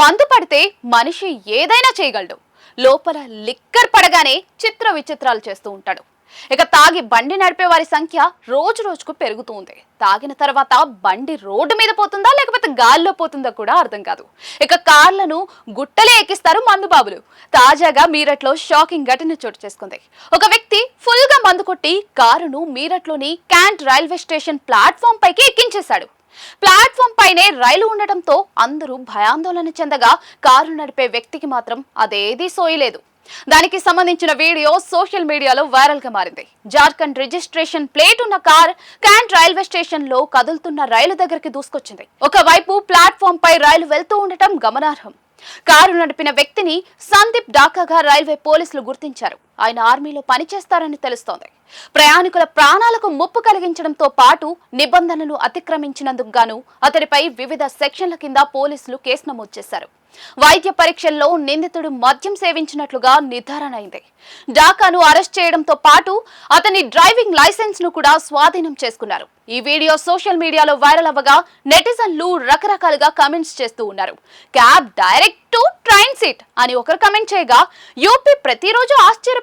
మందు పడితే మనిషి ఏదైనా చేయగలడు. లోపల లిక్కర్ పడగానే చిత్ర విచిత్రాలు చేస్తూ ఉంటాడు. ఇక తాగి బండి నడిపే వారి సంఖ్య రోజు రోజుకు పెరుగుతూ ఉంది. తాగిన తర్వాత బండి రోడ్డు మీద పోతుందా లేకపోతే గాల్లో పోతుందా కూడా అర్థం కాదు. ఇక కార్లను గుట్టలే ఎక్కిస్తారు మందుబాబులు. తాజాగా మీరట్లో షాకింగ్ ఘటన చోటు చేసుకుంది. ఒక వ్యక్తి ఫుల్గా మందు కొట్టి కారును మీరట్లోని క్యాంట్ రైల్వే స్టేషన్ ప్లాట్ఫామ్ పైకి ఎక్కించేశాడు. ప్లాట్ఫామ్ పైనే రైలు ఉండటంతో అందరూ భయాందోళన చెందగా కారు నడిపే వ్యక్తికి మాత్రం అదేదీ సోయలేదు దానికి సంబంధించిన వీడియో సోషల్ మీడియాలో వైరల్గా మారింది. జార్ఖండ్ రిజిస్ట్రేషన్ ప్లేట్ ఉన్న కార్ క్యాంట్ రైల్వే స్టేషన్లో కదులుతున్న రైలు దగ్గరికి దూసుకొచ్చింది. ఒకవైపు ప్లాట్ఫామ్ పై రైలు వెళ్తూ ఉండటం గమనార్హం. కారు నడిపిన వ్యక్తిని సందీప్ డాకాగా రైల్వే పోలీసులు గుర్తించారు. ఆయన ఆర్మీలో పనిచేస్తారని తెలుస్తోంది. ప్రయాణికుల ప్రాణాలకు ముప్పు కలిగించడంతో పాటు నిబంధనలు అతిక్రమించినందుకు గాను అతడిపై వివిధ సెక్షన్ల కింద పోలీసులు కేసు నమోదు చేశారు. వైద్య పరీక్షల్లో నిందితుడు మద్యం సేవించినట్లుగా నిర్ధారణ అయింది. డాకాను అరెస్ట్ చేయడంతో పాటు అతని డ్రైవింగ్ లైసెన్స్ను కూడా స్వాధీనం చేసుకున్నారు. ఈ వీడియో సోషల్ మీడియాలో వైరల్ అవ్వగా నెటిజన్లు రకరకాలుగా కమెంట్స్ చేస్తూ ఉన్నారు. Cab direct to train seat అని ఒకరు కమెంట్ చేయగా యూపీ ప్రతిరోజు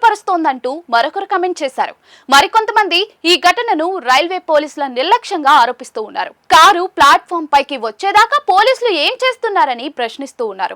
ఆశ్చర్యపరుస్తోందంటూ మరొకరు కమెంట్ చేశారు. మరికొంతమంది ఈ ఘటనను రైల్వే పోలీసుల నిర్లక్ష్యంగా ఆరోపిస్తూ ఉన్నారు. కారు ప్లాట్ఫామ్ పైకి వచ్చేదాకా పోలీసులు ఏం చేస్తున్నారని ప్రశ్నిస్తూ ఉన్నారు.